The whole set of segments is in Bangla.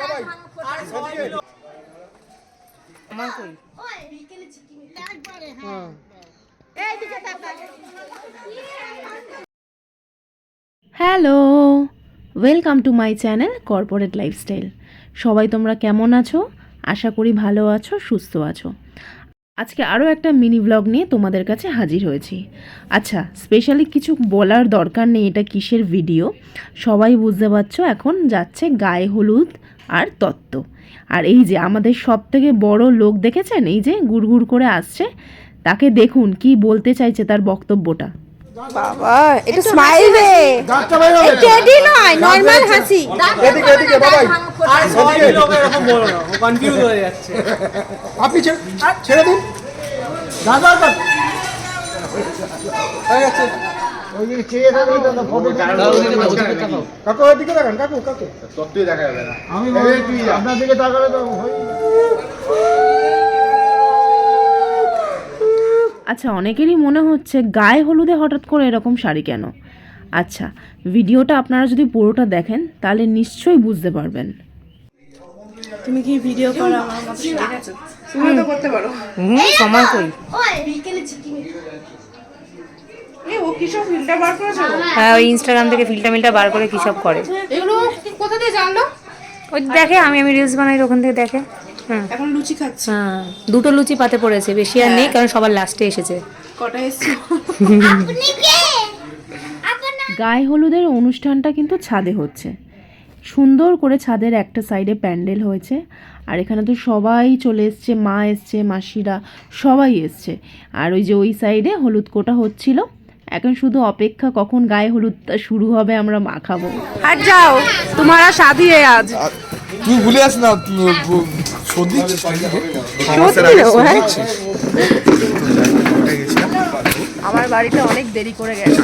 বাবাই আমার কই? হ্যাঁ। Hello welcome to my channel corporate lifestyle. সবাই তোমরা কেমন আছো? আশা করি ভালো আছো সুস্থ আছো। আজকে আরও একটা মিনি ব্লগ নিয়ে তোমাদের কাছে হাজির হয়েছি। আচ্ছা স্পেশালি কিছু বলার দরকার নেই এটা কিসের ভিডিও সবাই বুঝতে পারছ এখন যাচ্ছে গায়ে হলুদ আর তত্ত্ব। আর এই যে আমাদের সব থেকে বড় লোক দেখেছেন? এই যে গুড়গুড় করে আসছে তাকে দেখুন কি বলতে চাইছে তার বক্তব্যটা। বাবা একটু স্মাইল দে দাঁতটা বাইরে হবে। টেডি নয় নর্মাল হাসি। এদিকে এদিকে বাবাই। আর সবাই মিলে এরকম বলো না ও কনফিউজ হয়ে যাচ্ছে। আপনি ছেড়ে ছেড়ে দিন। দাদা দাদা হয়ে গেছে। ওই কাকু ওইদিকে। দেখান কাকু কাকু। সত্যি দেখা যাবে না। আমি আপনার দিকে তাকালে তো আচ্ছা অনেকেরই মনে হচ্ছে গায়ে হলুদে হঠাৎ করে এরকম শাড়ি কেন? আচ্ছা ভিডিওটা আপনারা যদি পুরোটা দেখেন তাহলে নিশ্চয়ই বুঝতে পারবেন। তুমি কি ভিডিও করো? আমার মতো শিখে গেছো তুমি তো করতে পারো। হুম সময় কই? এ ও কিসব ফিল্টার বার করেছ? হ্যাঁ ওই ইনস্টাগ্রাম থেকে ফিল্টার মিল্টার বার করে কী সব করে? এগুলো কোথা দিয়ে জানলো? ওই দেখে আমি আমি রিলস বানাই ওখান থেকে দেখে। এখন লুচি খাচ্ছি। হ্যাঁ দুটো লুচি পাতে পড়েছে বেশি আর নেই কারণ সবার লাস্টে এসেছে। কটা এসছো? গায়ে হলুদের অনুষ্ঠানটা কিন্তু ছাদে হচ্ছে। সুন্দর করে ছাদের একটা সাইডে প্যান্ডেল হয়েছে আর এখানে তো সবাই চলে এসছে মা এসছে মাসিরা সবাই এসছে। আর ওই যে ওই সাইডে হলুদ কোটা হচ্ছিল। এখন শুধু অপেক্ষা কখন গায়ে হলুদটা শুরু হবে আমরা মাখাবো। আর যাও তোমারা শাদি আজ। তুই ভুলে আস না হ্যাঁ? আমার বাড়িতে অনেক দেরি করে গেছে।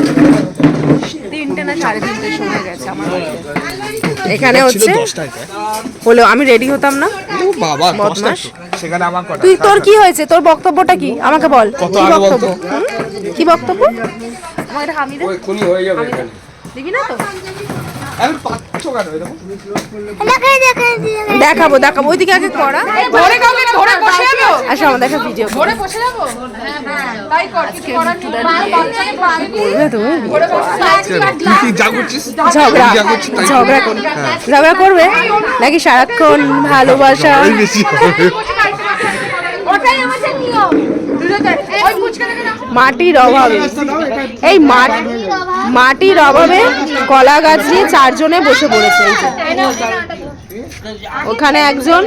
তিনটে না সাড়ে তিনটে সময় গেছে আমার এখানে হচ্ছে হলো আমি রেডি হতাম না। বাবা বদমাস সেখানে আমার কটা তুই তোর কি হয়েছে? তোর বক্তব্যটা কি? আমাকে বল। কত কি বক্তব্য? কি বক্তব্য? আমার এটা হয়ে যাবে এখানে। দিবি না তো? দেখাবো দেখাবো। ওইদিকে আগে করা। ধরে কাউকে ধরে বসে যাব। আচ্ছা আমার দেখা ভিডিও ধরে বসে যাব? তাই কর কিছু করার নেই। করবে তুমি? তুই কি যা ঝগড়া। ঝগড়া করবে। ঝগড়া করবে? নাকি সারাক্ষণ ভালোবাসা? বেশি মাটির অভাবে। এই মাটি মাটির অভাবে কলা গাছ নিয়ে চারজনে বসে পড়েছে ওখানে একজন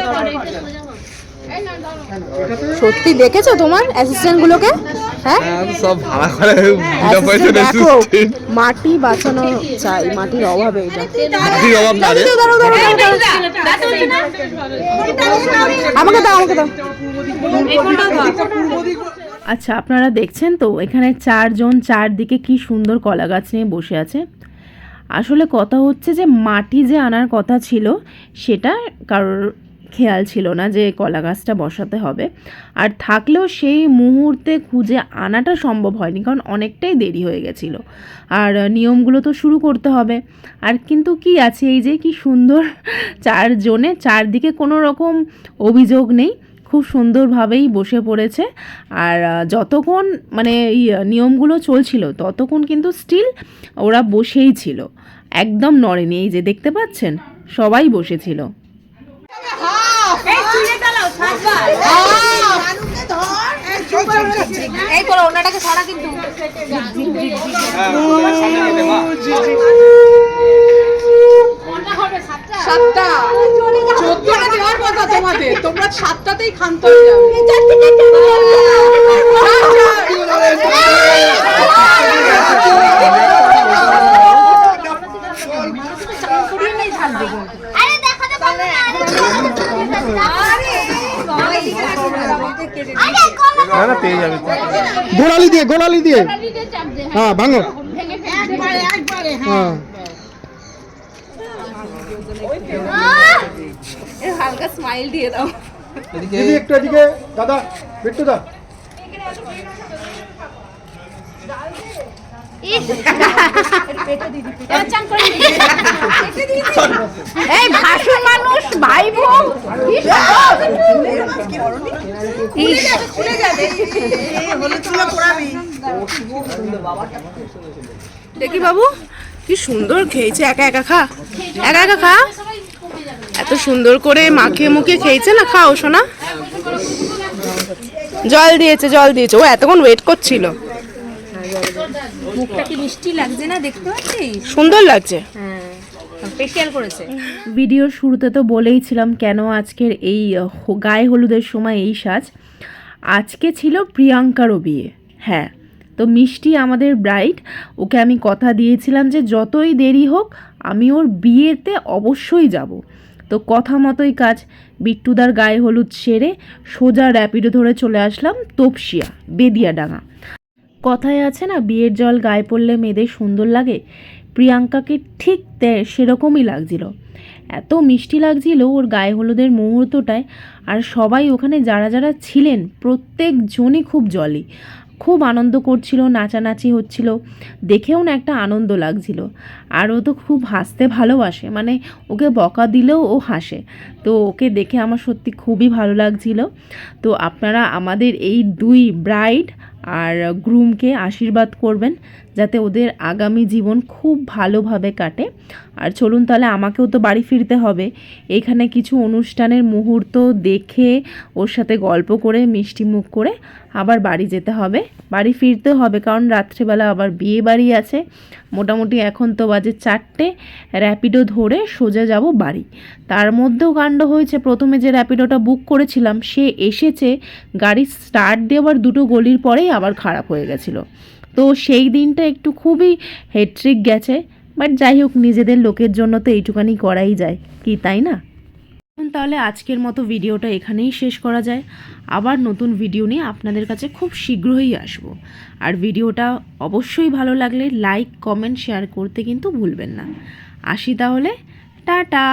সত্যি দেখেছ তোমার অ্যাসিস্ট্যান্ট গুলোকে? হ্যাঁ? সব ভাড়া করে বিনা পয়সা দেখো মাটি বাঁচানো চাই মাটির অভাবে এটা। মাটির অভাব না রে। দাঁড়াও, দাঁড়াও, দাঁড়াও, দাঁড়াও। আমাকে দাও আমাকে দাও। আচ্ছা আপনারা দেখছেন তো, এখানে চারজন চারদিকে কি সুন্দর কলা গাছ নিয়ে বসে আছে। আসলে কথা হচ্ছে যে, মাটি যে আনার কথা ছিল, সেটা কারোর খেয়াল ছিল না যে কলা গাছটা বসাতে হবে। আর থাকলেও সেই মুহূর্তে খুঁজে আনাটা সম্ভব হয়নি, কারণ অনেকটাই দেরি হয়ে গেছিল। আর নিয়মগুলো তো শুরু করতে হবে। আর কিন্তু কি আছে, এই যে কি সুন্দর চারজনে, চারদিকে কোনো রকম অভিযোগ নেই। খুব সুন্দরভাবেই বসে পড়েছে আর যতক্ষণ মানে এই নিয়মগুলো চলছিল ততক্ষণ কিন্তু স্টিল ওরা বসেই ছিল একদম নড়েনি এই যে দেখতে পাচ্ছেন সবাই বসেছিল এই করো ওনাটাকে ছড়া কিন্তু সাতটাতেই ক্ষান্ত হয়ে যাবে পেয়ে যাবি। গোড়ালি দিয়ে গোড়ালি দিয়ে। হ্যাঁ ভাঙো। একবারে হ্যাঁ। হালকা স্মাইল দিয়ে দাও। এদিকে একটু এদিকে দাদা বিট্টু দা। দেখি বাবু কি সুন্দর খেয়েছে একা একা খা। একা একা খা। এত সুন্দর করে মাখিয়ে মুখিয়ে খেয়েছে না? খাও শোনা জল দিয়েছে জল দিয়েছে। ও এতক্ষণ ওয়েট করছিল। মুখটা কি মিষ্টি লাগছে না দেখতে পাচ্ছিস? সুন্দর লাগছে। হ্যাঁ স্পেশাল করেছে। ভিডিওর শুরুতে তো বলেইছিলাম কেন আজকের এই গায়ে হলুদের সময় এই সাজ। আজকে ছিল প্রিয়াঙ্কারও বিয়ে হ্যাঁ তো মিষ্টি আমাদের ব্রাইড ওকে আমি কথা দিয়েছিলাম যে যতই দেরি হোক আমি ওর বিয়েতে অবশ্যই যাব। তো কথা মতোই কাজ। বিট্টুদার গায়ে হলুদ সেরে সোজা র্যাপিডো ধরে চলে আসলাম তপসিয়া, বেদিয়াডাঙ্গা। কথায় আছে না, বিয়ের জল গায়ে পড়লে মেয়েদের সুন্দর লাগে? প্রিয়াঙ্কাকে ঠিক সেরকমই লাগছিল। এত মিষ্টি লাগছিল ওর গায়ে হলুদের মুহূর্তটায়। আর সবাই ওখানে যারা যারা ছিলেন, প্রত্যেকজনই খুব জলি খুব আনন্দ করছিল, নাচানাচি হচ্ছিল। দেখেও না একটা আনন্দ লাগছিল। আর ও তো খুব হাসতে ভালোবাসে মানে ওকে বকা দিলেও ও হাসে। তো ওকে দেখে আমার সত্যি খুবই ভালো লাগছিল। তো আপনারা আমাদের এই দুই ব্রাইড আর গ্রুমকে আশীর্বাদ করবেন। যাতে ওদের আগামী জীবন খুব ভালোভাবে কাটে। আর চলুন তাহলে আমাকেও তো বাড়ি ফিরতে হবে। এখানে কিছু অনুষ্ঠানের মুহূর্ত দেখে ওর সাথে গল্প করে, মিষ্টি মুখ করে আবার বাড়ি যেতে হবে। বাড়ি ফিরতে হবে কারণ রাত্রেবেলা আবার বিয়ে বাড়ি আছে। মোটামুটি এখন তো বাজে চারটে। র্যাপিডো ধরে সোজা যাব বাড়ি। তার মধ্যেও কাণ্ড হয়েছে। প্রথমে যে র্যাপিডোটা বুক করেছিলাম, সে এসেছে। গাড়ি স্টার্ট দেওয়ার দুটো গলির পরেই আবার খারাপ হয়ে গেছিল। তো সেই দিনটা একটু খুবই হেট্রিক গেছে বাট যাই হোক, নিজেদের লোকের জন্য তো এইটুকানি করাই যায়, কি তাই না? তাহলে আজকের মতো ভিডিওটা এখানেই শেষ করা যায়। আবার নতুন ভিডিও নিয়ে আপনাদের কাছে খুব শীঘ্রই আসব। আর ভিডিওটা অবশ্যই ভালো লাগলে লাইক কমেন্ট শেয়ার করতে কিন্তু ভুলবেন না। আসি তাহলে, টাটা!